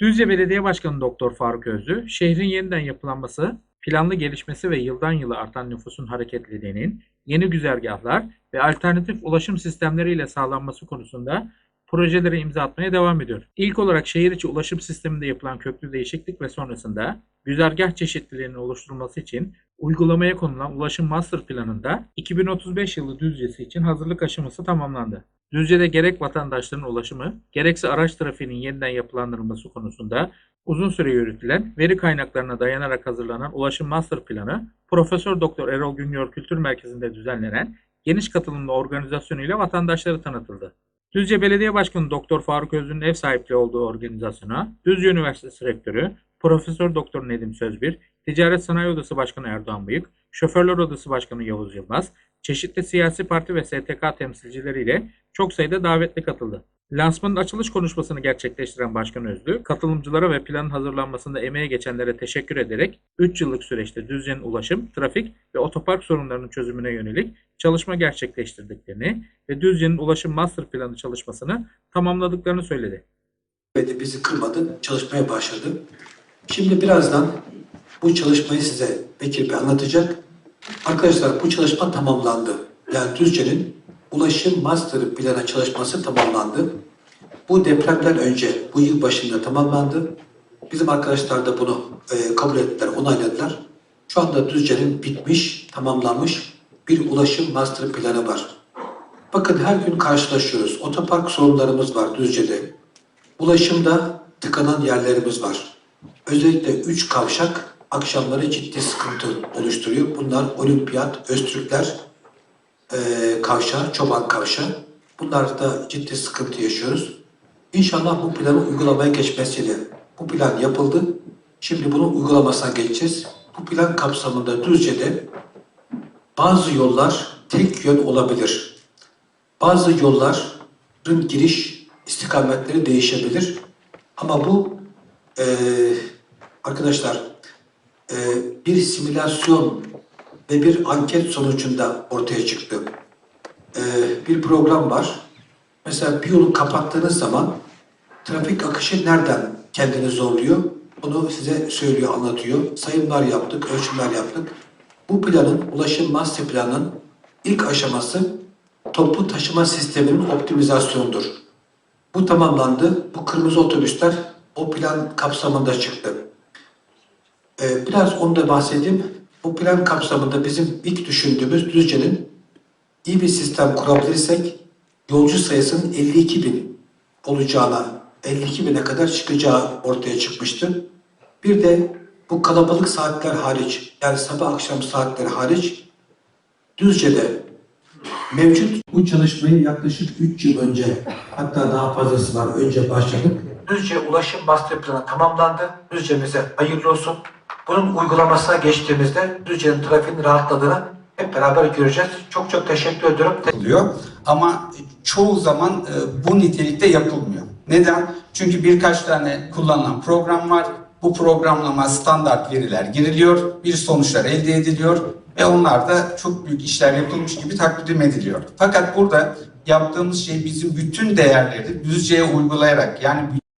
Düzce Belediye Başkanı Doktor Faruk Özlü, şehrin yeniden yapılanması, planlı gelişmesi ve yıldan yıla artan nüfusun hareketliliğinin yeni güzergahlar ve alternatif ulaşım sistemleriyle sağlanması konusunda projelere imza atmaya devam ediyor. İlk olarak şehir içi ulaşım sisteminde yapılan köklü değişiklik ve sonrasında güzergah çeşitliliğinin oluşturulması için uygulamaya konulan Ulaşım Master Planı'nda 2035 yılı Düzcesi için hazırlık aşaması tamamlandı. Düzce'de gerek vatandaşların ulaşımı, gerekse araç trafiğinin yeniden yapılandırılması konusunda uzun süre yürütülen veri kaynaklarına dayanarak hazırlanan Ulaşım Master Planı, Profesör Doktor Erol Güngör Kültür Merkezi'nde düzenlenen geniş katılımlı organizasyonuyla vatandaşlara tanıtıldı. Düzce Belediye Başkanı Doktor Faruk Özlü'nün ev sahipliği olduğu organizasyona Düzce Üniversitesi Rektörü Profesör Doktor Nedim Sözbir, Ticaret Sanayi Odası Başkanı Erdoğan Bıyık, Şoförler Odası Başkanı Yavuz Yılmaz, çeşitli siyasi parti ve STK temsilcileriyle çok sayıda davetli katıldı. Lansmanın açılış konuşmasını gerçekleştiren Başkan Özlü, katılımcılara ve planın hazırlanmasında emeğe geçenlere teşekkür ederek 3 yıllık süreçte Düzce'nin ulaşım, trafik ve otopark sorunlarının çözümüne yönelik çalışma gerçekleştirdiklerini ve Düzce'nin ulaşım master planı çalışmasını tamamladıklarını söyledi. de bizi kırmadı, çalışmaya başladı. Şimdi birazdan bu çalışmayı size Bekir Bey anlatacak. Arkadaşlar bu çalışma tamamlandı. Yani Düzce'nin ulaşım master planı çalışması tamamlandı. Bu depremden önce, bu yıl başında tamamlandı. Bizim arkadaşlar da bunu e, kabul ettiler, onayladılar. Şu anda Düzce'nin bitmiş, tamamlanmış bir ulaşım master planı var. Bakın her gün karşılaşıyoruz. Otopark sorunlarımız var Düzce'de. Ulaşımda tıkanan yerlerimiz var. Özellikle üç kavşak akşamları ciddi sıkıntı oluşturuyor. Bunlar Olimpiyat, Öztürkler eee kavşağı, Çoban kavşağı. Bunlarda ciddi sıkıntı yaşıyoruz. İnşallah bu planın uygulamaya geçmesiyle bu plan yapıldı. Şimdi bunun uygulamasına geçeceğiz. Bu plan kapsamında Düzce'de bazı yollar tek yön olabilir. Bazı yolların giriş istikametleri değişebilir. Ama bu eee, arkadaşlar eee, bir simülasyon ve bir anket sonucunda ortaya çıktı. Eee, bir program var. Mesela bir yolu kapattığınız zaman trafik akışı nereden kendini zorluyor? Bunu size söylüyor, anlatıyor. Sayımlar yaptık, ölçümler yaptık. Bu planın, ulaşım master planının ilk aşaması toplu taşıma sisteminin optimizasyonudur. Bu tamamlandı. Bu kırmızı otobüsler o plan kapsamında çıktı. Ee, biraz onu da bahsedeyim. Bu plan kapsamında bizim ilk düşündüğümüz Düzce'nin iyi bir sistem kurabilirsek yolcu sayısının 52 bin olacağına, 52 bine kadar çıkacağı ortaya çıkmıştı. Bir de bu kalabalık saatler hariç, yani sabah akşam saatleri hariç Düzce'de mevcut bu çalışmayı yaklaşık 3 yıl önce hatta daha fazlası var önce başladık. Düzce Ulaşım Master Planı tamamlandı. Düzce'mize hayırlı olsun. Bunun uygulamasına geçtiğimizde Düzce'nin trafiğinin rahatladığını hep beraber göreceğiz. Çok çok teşekkür ediyorum. yapılıyor ama çoğu zaman e, bu nitelikte yapılmıyor. Neden? Çünkü birkaç tane kullanılan program var. Bu programlama standart veriler giriliyor, bir sonuçlar elde ediliyor ve onlar da çok büyük işler yapılmış gibi takdim ediliyor. Fakat burada yaptığımız şey bizim bütün değerleri düzceye uygulayarak yani